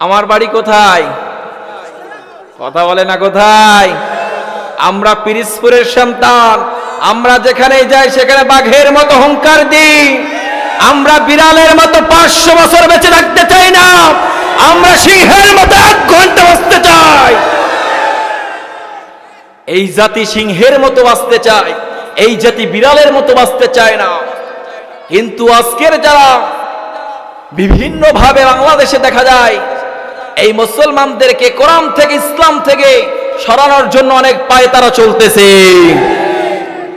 আমার বাড়ি কোথায়? কথা বলে না কোথায়? আমরা পিরিসপুরের সন্তান। আমরা যেখানে যাই, সেখানে বাঘের মতো হংকার দিই। আমরা বিড়ালের মতো পাঁচশো বছর বেঁচে থাকতে চাই না। আমরা সিংহের মতো এক ঘণ্টা বাঁচতে চাই। এই জাতি সিংহের মতো বাঁচতে চায়। এই জাতি বিড়ালের মতো বাঁচতে চায় না। কিন্তু আজকের যারা বিভিন্ন ভাবে বাংলাদেশে দেখা যায় এই মুসলমানদেরকে কোরআন থেকে, ইসলাম থেকে সরানোর জন্য অনেক পায়ে তারা চলতেছে।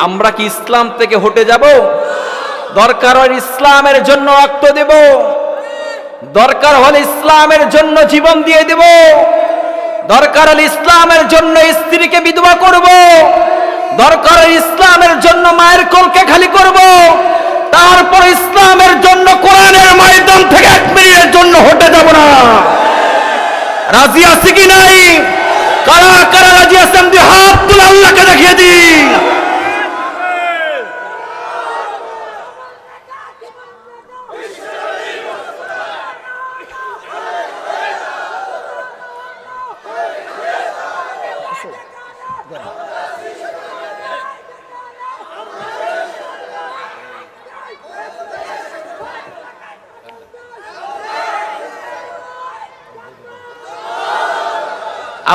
আমরা কি ইসলাম থেকে হটে যাব? দরকার হয় ইসলামের জন্য রক্ত দেব। দরকার হলে ইসলামের জন্য জীবন দিয়ে দেব। দরকার হলে ইসলামের জন্য স্ত্রীকে বিধবা করব। দরকার ইসলামের জন্য মায়ের কোলকে খালি করব। তারপর ইসলামের জন্য কোরআনের ময়দান থেকে এক মিনিটের জন্য হটে যাব না। রাজি আছে কি নাই? কারা কারা রাজি আছেন? হাত তুলে আল্লাহকে দেখিয়ে দিন।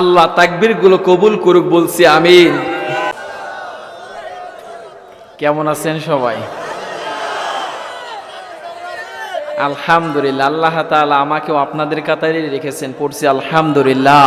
আল্লাহ তাকবিরগুলো কবুল করুক বলছি, আমিন। কেমন আছেন সবাই? আলহামদুলিল্লাহ, আল্লাহ তাআলা আমাকেও আপনাদের কাতারে রেখেছেন, পড়ছি আলহামদুলিল্লাহ।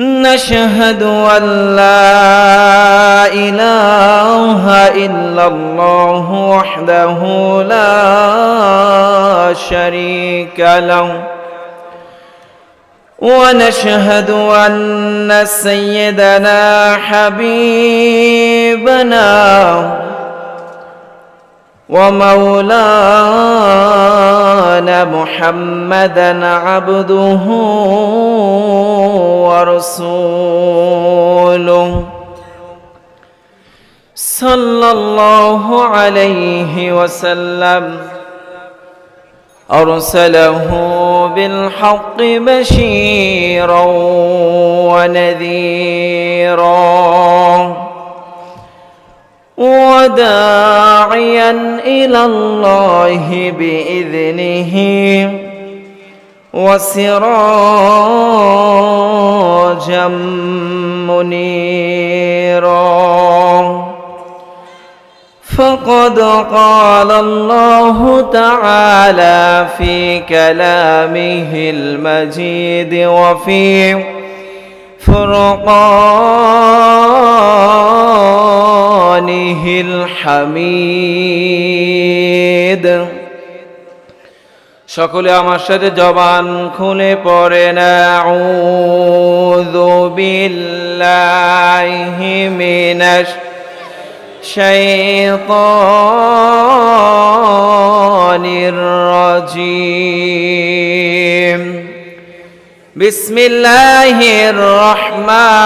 نشهد أن لا إله إلا الله وحده لا شريك له. ونشهد أن سيدنا حبيبنا ومولانا محمدا عبده ورسوله. صلى الله عليه وسلم. أرسله بالحق بشيرا ونذيرا. وداعيا إلى الله بإذنه وسراجا منيرا. فقد قال الله تعالى في كلامه المجيد وفي فرقانه الحميد সকলে আমার সাথে জবান খুলে পড়ে না আউযু বিল্লাহি মিনাশ শাইতানির রাজিম بسم الله الرحمن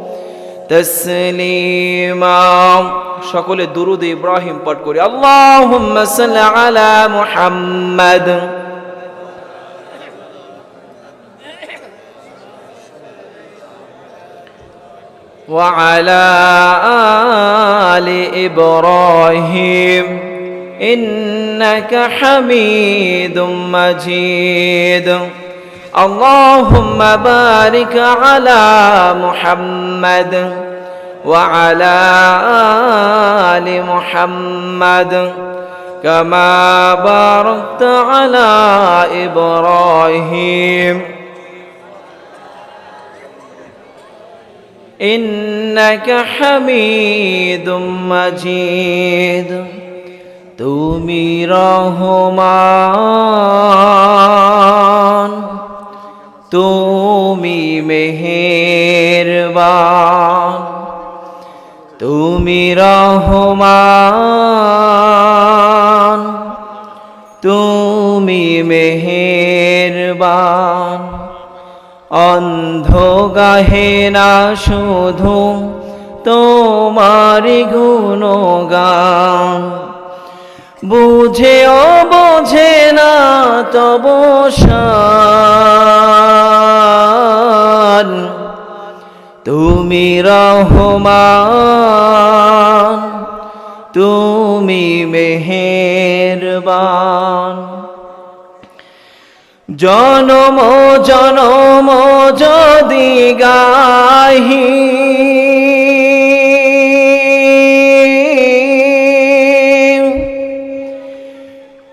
تسليما সকলে দুরুদ ইব্রাহিম পাঠ করি আল্লাহুম্মা সাল্লি আলা মুহাম্মাদ وعلى آل إبراهيم إنك حميد مجيد اللهم بارك على محمد وعلى آل محمد كما باركت على إبراهيم إنك حميد مجيد তুমি রহমান তুমি মেহেরবান তুমি রহমান তুমি মেহেরবান। অন্ধ গাহে না শুধু তোমারি গুণগান বুঝেও বোঝে না তব তুমি রহমান তুমি মেহেরবান। জনম জনম যদি গাহি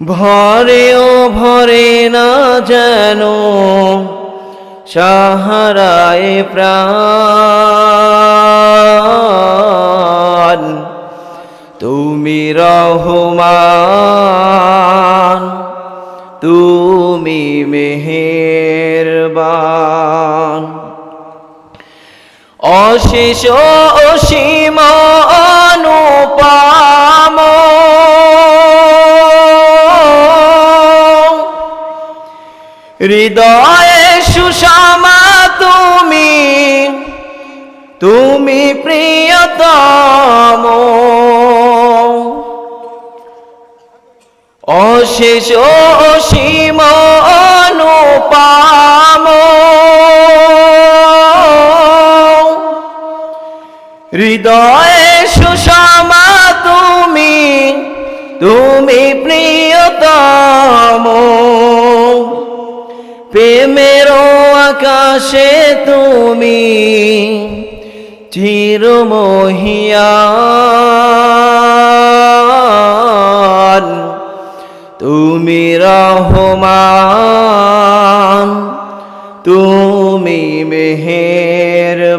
ভরেও ভরে না যেন সাহারায় প্রাণ। তুমি রহমান তুমি মেহেরবান। অশেষ অসীম অনুপাম হৃদয়ে সুষমা তুমি তুমি প্রিয়তম। অশেষ অসীম অনুপাম। হৃদয়ে সুষমা তুমি তুমি আকাশে তুমি চিরমহিয়ান তুমি রহমান তুমি মেহেরবান।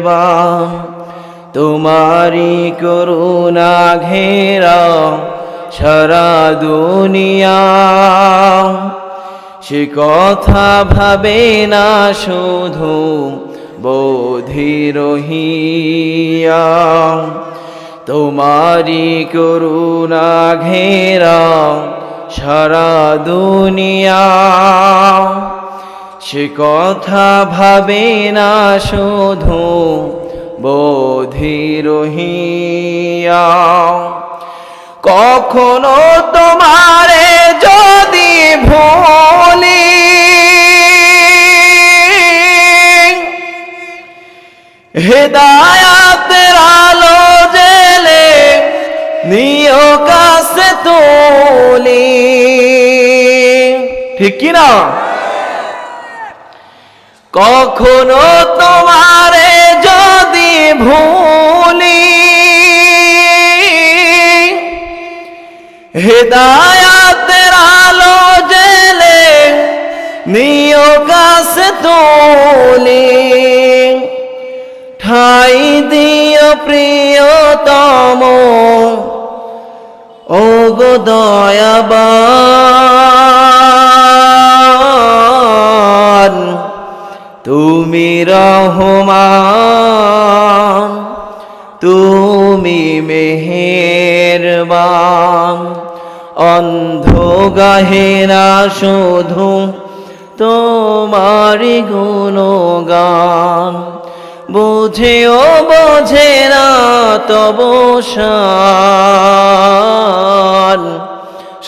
তোমারি করুণা ঘেরা সারা দুনিয়া। সে কথা ভাবে না শুধু বোধিরহিয়া তোমারি করুণা ঘেরা সারা দুনিয়া। সে কথা ভাবে না শুধু বোধিরহিয়া কখনো তোমারে যদি ভুলি হেদায়াতের আলো জেলে নিয় কাছে তোলি। ঠিক কি না? কখনো তোমারে যদি ভুলি হেদায়াতের আলো জেলে নিয় কাছে তোলি। ঠাই দিও প্রিয়তম। ও গো দয়াবান, তুমি রহমান, তুমি মেহেরবান। অন্ধ গাহেরা শুধু তোমারি গুণগান। বুঝেও বোঝে না তব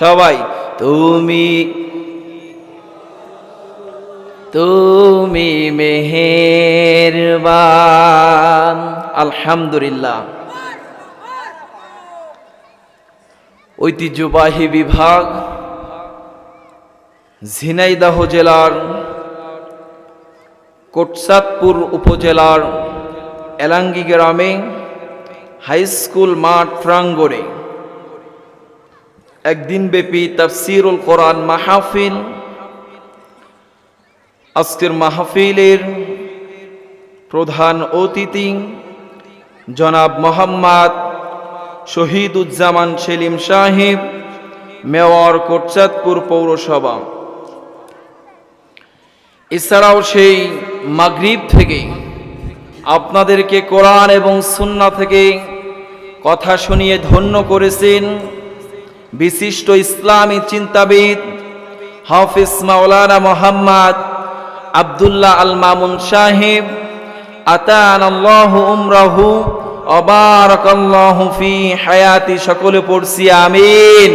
সবাই তুমি তুমি মেহেরবান। আলহামদুলিল্লাহ। ঐতিহ্যবাহী বিভাগ, ঝিনাইদাহ জেলার কোটসাদপুর উপজেলার এলাঙ্গি গ্রামে হাই স্কুল মাঠ প্রাঙ্গণে একদিন ব্যাপী তাফসিরুল কোরআন মাহফিল, আজকের মাহফিলের প্রধান অতিথি জনাব মোহাম্মদ শহীদুজ্জামান সেলিম সাহেব, মেয়র কোটচাঁদপুর পৌরসভা। এছাড়াও সেই মাগরিব থেকে আপনাদেরকে কোরআন এবং সুন্না থেকে কথা শুনিয়ে ধন্য করেছেন বিশিষ্ট ইসলামী চিন্তাবিদ হাফিজ মাওলানা মোহাম্মদ আবদুল্লাহ আল মামুন সাহেব আতান আল্লাহ উমরাহু হায়াতি সকলে পড়ছি, আমিন।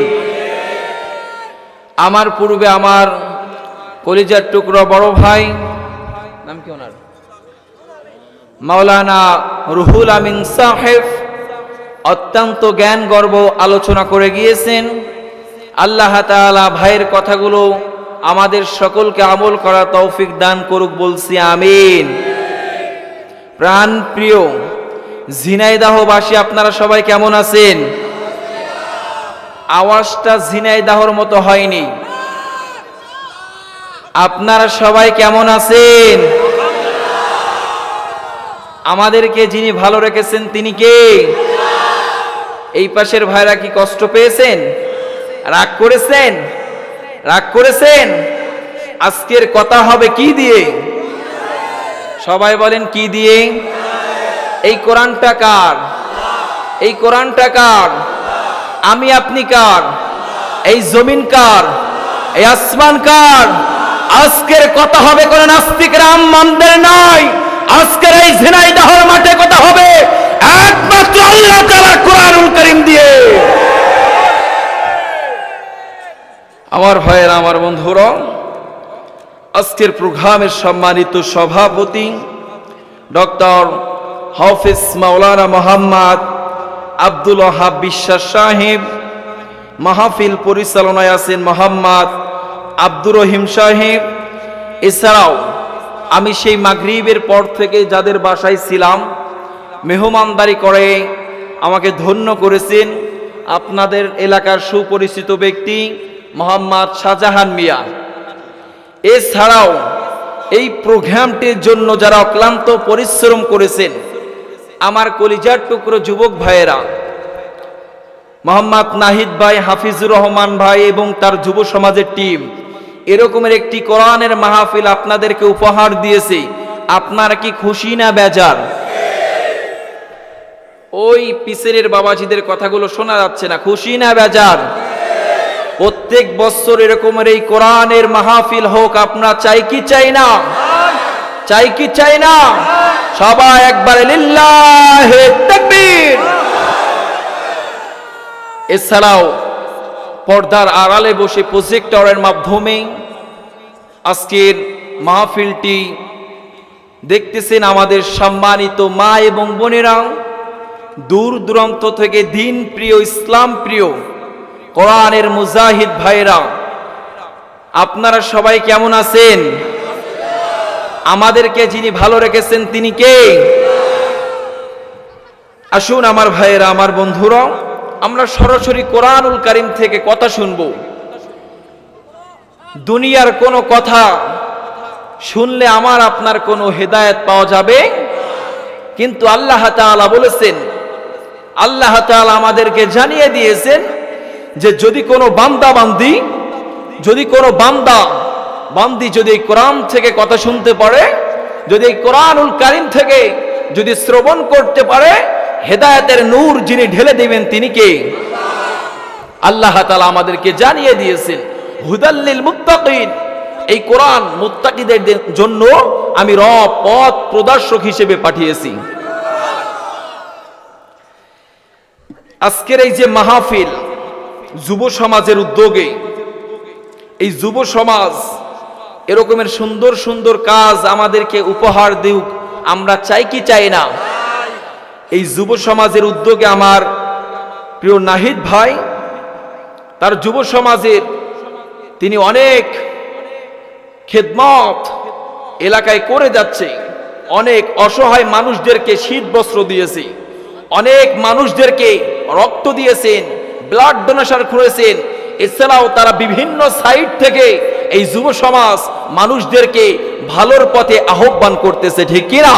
আমার পূর্বে আমার কলিজার টুকরো বড় ভাই, নাম কি ওনার? মাওলানা রুহুল আমিন সাহেব অত্যন্ত জ্ঞান গর্ব আলোচনা করে গিয়েছেন। আল্লাহ তাআলা ভাইয়ের কথাগুলো আমাদের সকলকে আমল করা তৌফিক দান করুক বলছি, আমিন। প্রাণ প্রিয় ঝিনাইদাহবাসী, আপনারা সবাই কেমন আছেন? আওয়াজটা ঝিনাইদাহর মতো হয়নি। আপনারা সবাই কেমন আছেন? আমাদেরকে যিনি ভালো রেখেছেন, তিনি কে? এই পাশের ভাইরা কি কষ্ট পেয়েছেন? রাগ করেছেন? রাগ করেছেন? আজকের কথা হবে কি দিয়ে? সবাই বলেন কি দিয়ে? এই কোরআনটা কার? এই কোরআনটা কার? আমি আপনি কার? এই জমিন কার? এই আসমান কার? আজকের কথা হবে কোন নাস্তিক রাম মন্দির নয় আজকের এই ঝিনাইদহর মাঠে কথা হবে একমাত্র আল্লাহ তাআলা কোরআনুল করিম দিয়ে। আমার ভাইয়েরা, আমার বন্ধুরা, আজকের প্রোগ্রামের সম্মানিত সভাপতি ডক্টর হাফিজ মাওলানা মোহাম্মদ আব্দুল ওহাব বিশ্বাস সাহেব, মাহফিল পরিচালনায় আছেন মোহাম্মদ আব্দুর রহিম সাহেব। এছাড়াও আমি সেই মাগরিবের পর থেকে যাদের বাসায় ছিলাম, মেহমানদারি করে আমাকে ধন্য করেছেন আপনাদের এলাকার সুপরিচিত ব্যক্তি মোহাম্মদ শাহজাহান মিয়া। এছাড়াও এই প্রোগ্রামটির জন্য যারা অক্লান্ত পরিশ্রম করেছেন আমার কলিজার টুকরো যুবক ভাইয়েরা, মোহাম্মদ নাহিদ ভাই, হাফিজুর রহমান ভাই এবং তার যুব সমাজের টিম এরকমের একটি কোরআনের মাহফিল আপনাদেরকে উপহার দিয়েছে। আপনারা কি খুশি না বেজার? ওই পিসেরের বাবাজিদের কথাগুলো শোনা যাচ্ছে না। খুশি না বেজার? প্রত্যেক বছর এরকমের এই কোরআনের মাহফিল হোক, আপনারা চাই কি চাই না? চাই কি চাই না? সবাই একবারে এছাড়াও পর্দার আড়ালে বসে প্রজেক্টরের মাধ্যমে আজকের মাহফিলটি দেখতেছেন আমাদের সম্মানিত মা এবং বোনেরা। দূর দূরান্ত থেকে দিন প্রিয়, ইসলাম প্রিয়, কোরআনের মুজাহিদ ভাইরা আপনারা সবাই কেমন আছেন? আমাদেরকে যিনি ভালো রেখেছেন, তিনি কে? আসুন আমার ভাইয়েরা, আমার বন্ধুরা আমরা সরাসরি কোরআনুল কারিম থেকে কথা শুনব। দুনিয়ার কোনো কথা শুনলে আমার, আপনার কোনো হেদায়ত পাওয়া যাবে? কিন্তু আল্লাহ তাআলা বলেছেন, আল্লাহ তাআলা আমাদেরকে জানিয়ে দিয়েছেন যে যদি কোনো বান্দা বান্দি, যদি কোনো বান্দা বান্দি যদি কোরআন থেকে কথা শুনতে পারে, যদি এই কোরআনুল কারিম থেকে যদি শ্রবণ করতে পারে, হেদায়েতের নূর যিনি ঢেলে দিবেন তিনি কে? আল্লাহ তাআলা আমাদেরকে জানিয়ে দিয়েছেন হুদাল্লিল মুত্তাকিন। এই কোরআন মুত্তাকিদের জন্য আমি রব, পথ প্রদর্শক হিসেবে পাঠিয়েছি। আজকের এই যে মাহফিল যুব সমাজের উদ্যোগে, এই যুব সমাজ এরকমের সুন্দর সুন্দর কাজ আমাদেরকে উপহার দিউক, আমরা চাই কি চাই না। এই যুব সমাজের উদ্যোগে আমার প্রিয় নাহিদ ভাই, তার যুব সমাজের তিনি অনেক খেদমত এলাকায় করে যাচ্ছে, অনেক অসহায় মানুষদেরকে শীত বস্ত্র দিয়েছে, অনেক মানুষদেরকে রক্ত দিয়েছেন ব্লাড ডোনেশন করেছেন, এছাড়াও তারা বিভিন্ন সাইট থেকে এই যুব সমাজ মানুষদেরকে ভালোর পথে আহ্বান করতেছে, ঠিক কিনা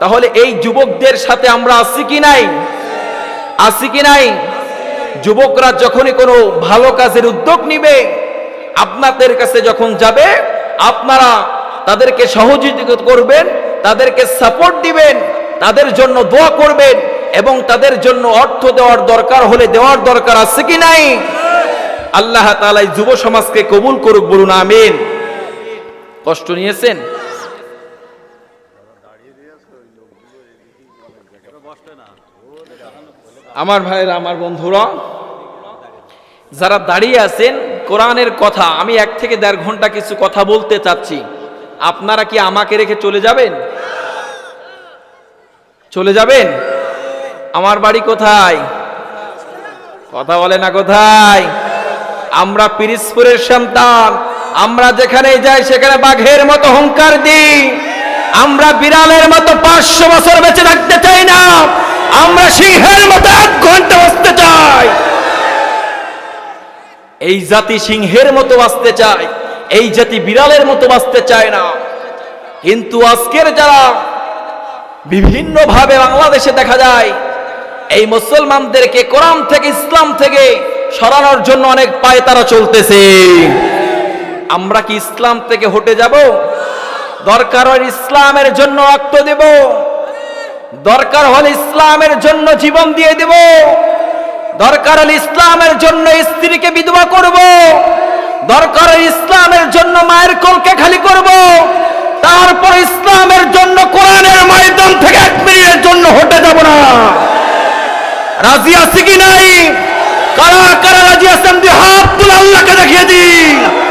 তাহলে এই যুবকদের সাথে আমরা আছি কি নাই? আছি কি নাই? যুবকরা যখনই কোনো ভালো কাজের উদ্যোগ নিবে, আপনাদের কাছে যখন যাবে, আপনারা তাদেরকে সহযোগিতা করবেন, তাদেরকে সাপোর্ট দিবেন, তাদের জন্য দোয়া করবেন এবং তাদের জন্য অর্থ দেওয়ার দরকার হলে দেওয়ার দরকার আছে কি নাই? আল্লাহ তালাই যুব সমাজকে কবুল করুক বলুন, আমিন। কষ্ট নিয়েছেন? আমার ভাইয়েরা, আমার বন্ধুরা, যারা দাঁড়িয়ে আছেন, কোরআনের কথা, আমি এক থেকে দেড় ঘণ্টা কিছু কথা বলতে চাচ্ছি। আপনারা কি আমাকে রেখে চলে যাবেন? চলে যাবেন? আমার বাড়ি কোথায়? কথা বলে না কোথায়? আমরা পিরিসপুরের সন্তান। আমরা যেখানে যাই, সেখানে বাঘের মতো হুঙ্কার দিই। আমরা বিড়ালের মতো পাঁচশো বছর বেঁচে থাকতে চাই না। আমরা সিংহের মতো এক ঘণ্টা বসতে চাই। এই জাতি সিংহের মতো বাঁচতে চায়, এই জাতি বিড়ালের মতো বাঁচতে চায় না। কিন্তু আজকের যারা বিভিন্ন ভাবে বাংলাদেশে দেখা যায়, এই মুসলমানদেরকে কোরআন থেকে, ইসলাম থেকে সরানোর জন্য অনেক পায়ে তারা চলতেছে। আমরা কি ইসলাম থেকে হটে যাব? দরকার হয় ইসলামের জন্য রক্ত দেব। দরকার হলে ইসলামের জন্য জীবন দিয়ে দেব। দরকার হলে ইসলামের জন্য স্ত্রীকে বিধবা করব। দরকার হলে ইসলামের জন্য মায়ের কোলকে খালি করব। তারপর ইসলামের জন্য কোরআনের ময়দান থেকে এক মিনিটের জন্য হটে যাব না। রাজি আছে কি নাই? কারা কারা রাজি আছেন? দিয়ে হাত তুলে আল্লাহকে দেখিয়ে দিন।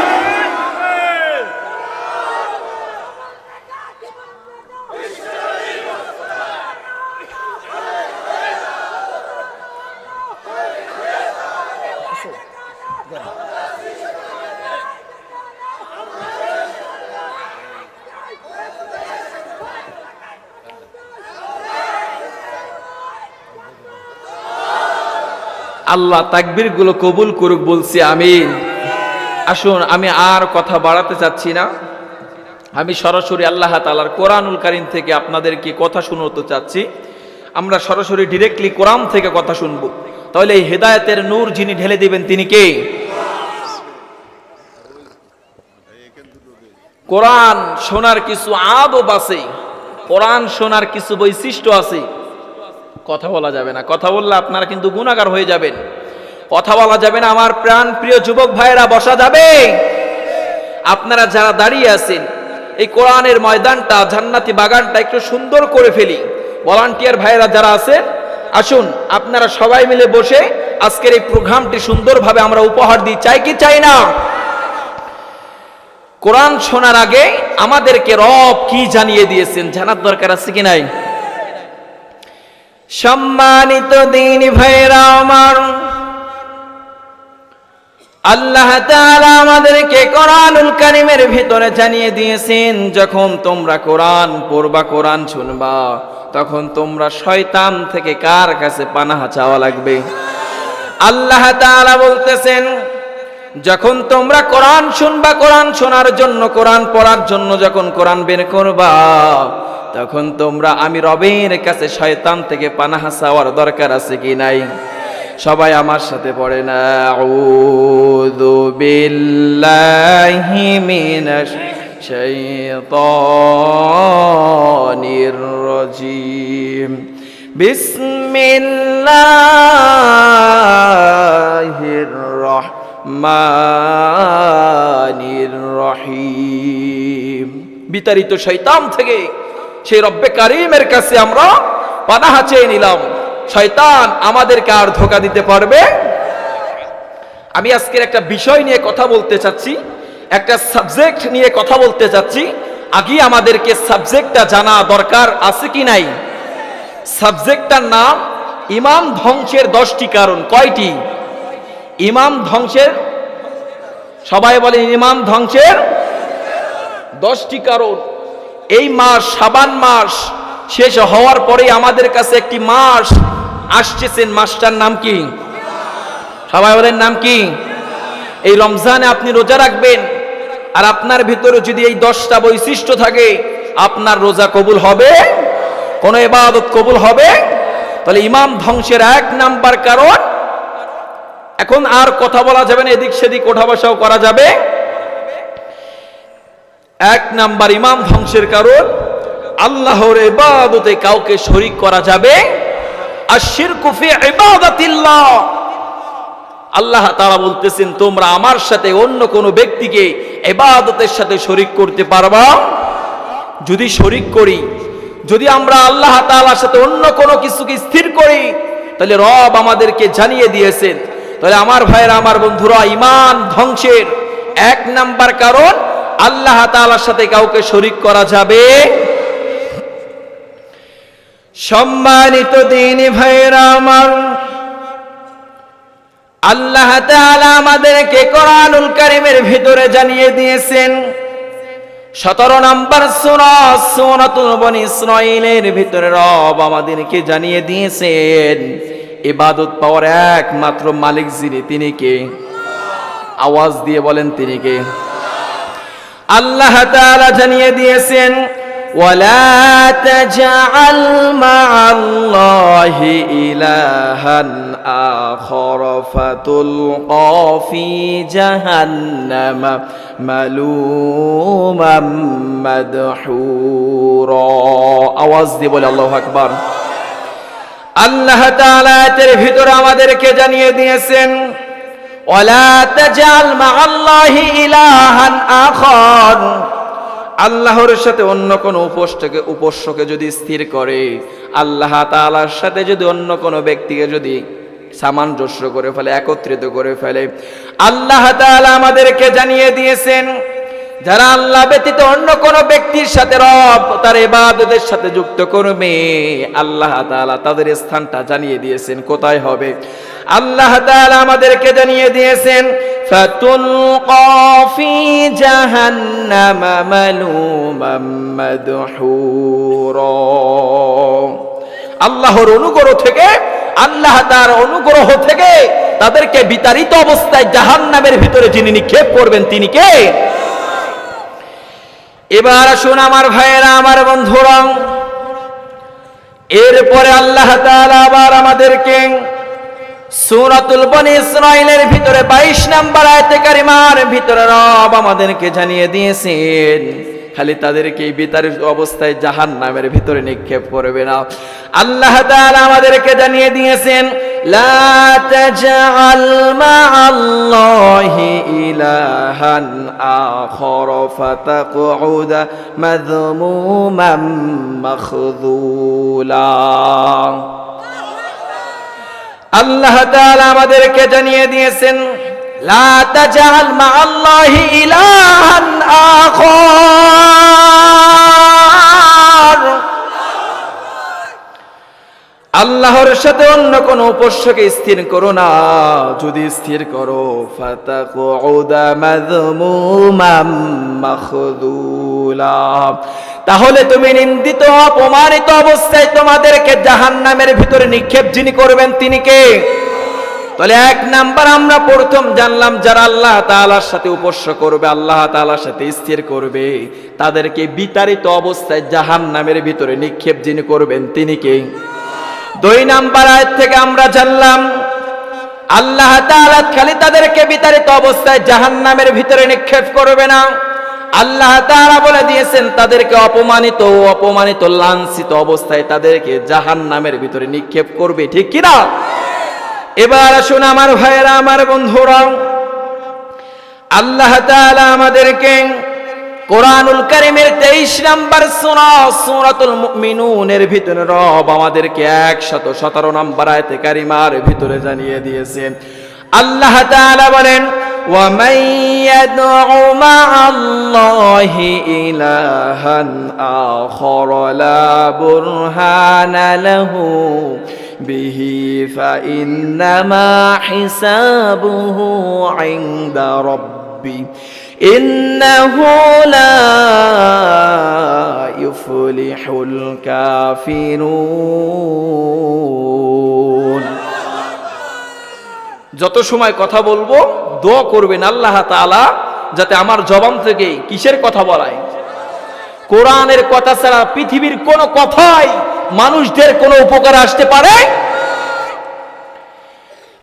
আল্লাহ তাকবীরগুলো কবুল করুক বলছি আমি আসুন, আমি আর কথা বাড়াতে চাচ্ছি না। আমি সরাসরি আল্লাহ তালার কোরআনুল কারিম থেকে আপনাদেরকে কথা শুনতে চাচ্ছি। আমরা সরাসরি ডিরেক্টলি কোরআন থেকে কথা শুনব। তাহলে এই হেদায়তের নূর যিনি ঢেলে দিবেন তিনি কে? কোরআন শোনার কিছু আদব আছে। কোরআন শোনার কিছু বৈশিষ্ট্য আছে। কথা বলা যাবে না। কথা বললে আপনারা কিন্তু গুণাগার হয়ে যাবেন। কথা বলা যাবে না, আমার প্রাণ প্রিয় যুবক ভাইয়েরা, বসা যাবে? আপনারা যারা দাঁড়িয়ে আছেন, এই কোরআনের ময়দানটা, জান্নাতি বাগানটা একটু সুন্দর করে ফেলি। ভলান্টিয়ার ভাইয়েরা যারা আছেন আসুন, আপনারা সবাই মিলে বসে আজকের এই প্রোগ্রামটি সুন্দরভাবে আমরা উপহার দিই। চাই কি চাই না? কোরআন শোনার আগে আমাদেরকে রব কি জানিয়ে দিয়েছেন? জানার দরকার আছে কি নাই? সম্মানিত দিন ভাইরা আমার। আল্লাহ আমাদেরকে কোরআনুল কারিমের ভিতরে জানিয়ে দিয়েছেন, যখন তোমরা কোরআন পড়বা, কোরআন শুনবা, তখন তোমরা শয়তান থেকে কার কাছে পানাহা চাওয়া লাগবে? আল্লাহ তাআলা বলতেছেন, যখন তোমরা কোরআন শুনবা, কোরআন শোনার জন্য, কোরআন পড়ার জন্য যখন কোরআন বের করবা তখন তোমরা আমি রবের কাছে শয়তান থেকে পানাহা চাওয়ার দরকার আছে কি নাই? সবাই আমার সাথে পড়ে না আউযু বিল্লাহি মিনাশ শাইতানির রাজিম। বিসমিল্লাহির রহমানির রহিম। বিতাড়িত শৈতান থেকে সেই রব্বে কারিমের কাছে আমরা পানাহা চেয়ে নিলাম। শয়তান আমাদেরকে আর ধোকা দিতে পারবে? আমি আজকের একটা বিষয় নিয়ে কথা বলতে চাচ্ছি, একটা সাবজেক্ট নিয়ে কথা বলতে চাচ্ছি। আগে আমাদেরকে সাবজেক্টটা জানা দরকার আছে কি নাই? সাবজেক্টটার নাম ইমাম ধ্বংসের দশটি কারণ। কয়টি? ইমাম ধ্বংসের সবাই বলেন ইমাম ধ্বংসের দশটি কারণ। এই মাস, সাবান মাস শেষ হওয়ার পরে আমাদের কাছে একটি মাস আসছেছেন মাসটার নাম কি? সবাই বলেন নাম কি? এই রমজানে আপনি রোজা রাখবেন আর আপনার ভিতরে যদি এই দশটা বৈশিষ্ট্য থাকে, আপনার রোজা কবুল হবে? কোন এবাদত কবুল হবে? তাহলে ইমাম ধ্বংসের এক নাম্বার কারণ। এখন আর কথা বলা যাবে না, এদিক সেদিক ওঠা বসাও করা যাবে। এক নাম্বার ইমাম ধ্বংসের কারণ, আল্লাহর এবাদতে কাউকে শরিক করা যাবে? আর আল্লাহ তারা বলতেছেন, তোমরা আমার সাথে অন্য কোন ব্যক্তিকে এবাদতের সাথে শরিক করতে পারবা? যদি শরিক করি, যদি আমরা আল্লাহ তালার সাথে অন্য কোনো কিছুকে স্থির করি, তাহলে রব আমাদেরকে জানিয়ে দিয়েছেন। তাহলে আমার ভাইয়েরা, আমার বন্ধুরা, ইমান ধ্বংসের এক নাম্বার কারণ আল্লাহ তাআলার সাথে কাউকে শরিক করা যাবে? সম্মানিত দিনী ভাইরা আমার, আল্লাহ তাআলা আমাদেরকে কোরআনুল কারীমের ভিতরে জানিয়ে দিয়েছেন, সতেরো নম্বর সুরা সুরাতুল বনি ভিতরে রব আমাদেরকে জানিয়ে দিয়েছেন, ইবাদত পাওয়ার একমাত্র মালিক যিনি, তিনি কে? আওয়াজ দিয়ে বলেন তিনি কে? আল্লাহ তাআলা জানিয়ে দিয়েছেন ولا تجعل مع الله إلها آخر فتلقى في جهنم ملوما مدحورا আওয়াজ দিয়ে বলে আল্লাহু আকবার আল্লাহ তাআলা এর ভিতরে আমাদেরকে জানিয়ে দিয়েছেন আল্লাহর সাথে অন্য কোন উপোষকে উপস্যকে যদি স্থির করে, আল্লাহ তাআলার সাথে যদি অন্য কোন ব্যক্তিকে যদি সামঞ্জস্য করে ফেলে, একত্রিত করে ফেলে, আল্লাহ তাআলা আমাদেরকে জানিয়ে দিয়েছেন, যারা আল্লাহ ব্যতীত অন্য কোন ব্যক্তির সাথে রব, তার ইবাদতের সাথে যুক্ত করবে, আল্লাহ তাআলা তাদের স্থানটা জানিয়ে দিয়েছেন। কোথায় হবে? আল্লাহ তাআলা আমাদেরকে জানিয়ে দিয়েছেন, ফাতুলকা ফি জাহান্নাম মালুমাম মাদহুরা। আল্লাহর অনুগ্রহ থেকে, আল্লাহ তার অনুগ্রহ থেকে তাদেরকে বিতাড়িত অবস্থায় জাহান্নামের ভিতরে যিনি নিক্ষেপ করবেন, তিনি কে? এবার আসুন আমার ভাইয়েরা, আমার বন্ধুরা। এরপরে আল্লাহ তাআলা আবার আমাদেরকে সূরাতুল বনি ইসরাইলের ভিতরে 22 নাম্বার আয়াতে কারিমার ভিতরে রব আমাদেরকে জানিয়ে দিয়েছেন, খালি তাদেরকে এই বিতাড়িত অবস্থায় জাহান্নামের ভিতরে নিক্ষেপ করবে না। আল্লাহ তাআলা আমাদেরকে জানিয়ে দিয়েছেন, লা তাজআল মা'আল্লাহি ইলাহান আখর ফাতাকউদা মাযমুমান মাখযুলা আল্লাহ তাআলা আমাদেরকে জানিয়ে দিয়েছেন লা তাজআল মা'আল্লাহি ইলাহান আখর। আল্লাহর সাথে অন্য কোন উপস্যকে স্থির করো না। যদি স্থির করো তাহলে তুমি নিন্দিত, অপমানিত অবস্থায় তোমাদেরকে জাহান্নামের ভিতরে নিক্ষেপ যিনি করবেন তিনি কে? তাহলে এক নাম্বার আমরা প্রথম জানলাম, যারা আল্লাহ তাআলার সাথে উপস্য করবে, আল্লাহ তালার সাথে স্থির করবে, তাদেরকে বিতাড়িত অবস্থায় জাহান্নামের ভিতরে নিক্ষেপ যিনি করবেন তিনি কে? দুই নাম্বার আয়াত থেকে আমরা জানলাম, আল্লাহ তাআলা খালি তাদেরকে বিতাড়িত অবস্থায় জাহান্নামের ভিতরে নিক্ষেপ করবে না। আল্লাহ তাআলা বলে দিয়েছেন, তাদেরকে অপমানিত অপমানিত লাঞ্ছিত অবস্থায় তাদেরকে জাহান নামের ভিতরে নিক্ষেপ করবে, ঠিক কিনা এবার আসুন আমার ভাইয়েরা, আমার বন্ধুরা, আল্লাহ তাআলা আমাদেরকে কোরআনুল কারিমের তেইশ নাম্বার সূরা সূরাতুল মুমিনুনের ভিতরে রব আমাদেরকে একশত সতেরো নাম্বার আয়তে কারিমার ভিতরে জানিয়ে দিয়েছেন আল্লাহ তাআলা বলেন ومن يدع مع الله إلها آخر لا برهان له به فإنما حسابه عند ربي ইন্নাহু লা ইউফলিহুল কাফিরুন যত সময় কথা বলব দো করবেন আল্লাহ তালা যাতে আমার জবান থেকে কিসের কথা বলায়। কোরআনের কথা ছাড়া পৃথিবীর কোনো কথাই মানুষদের কোনো উপকার আসতে পারে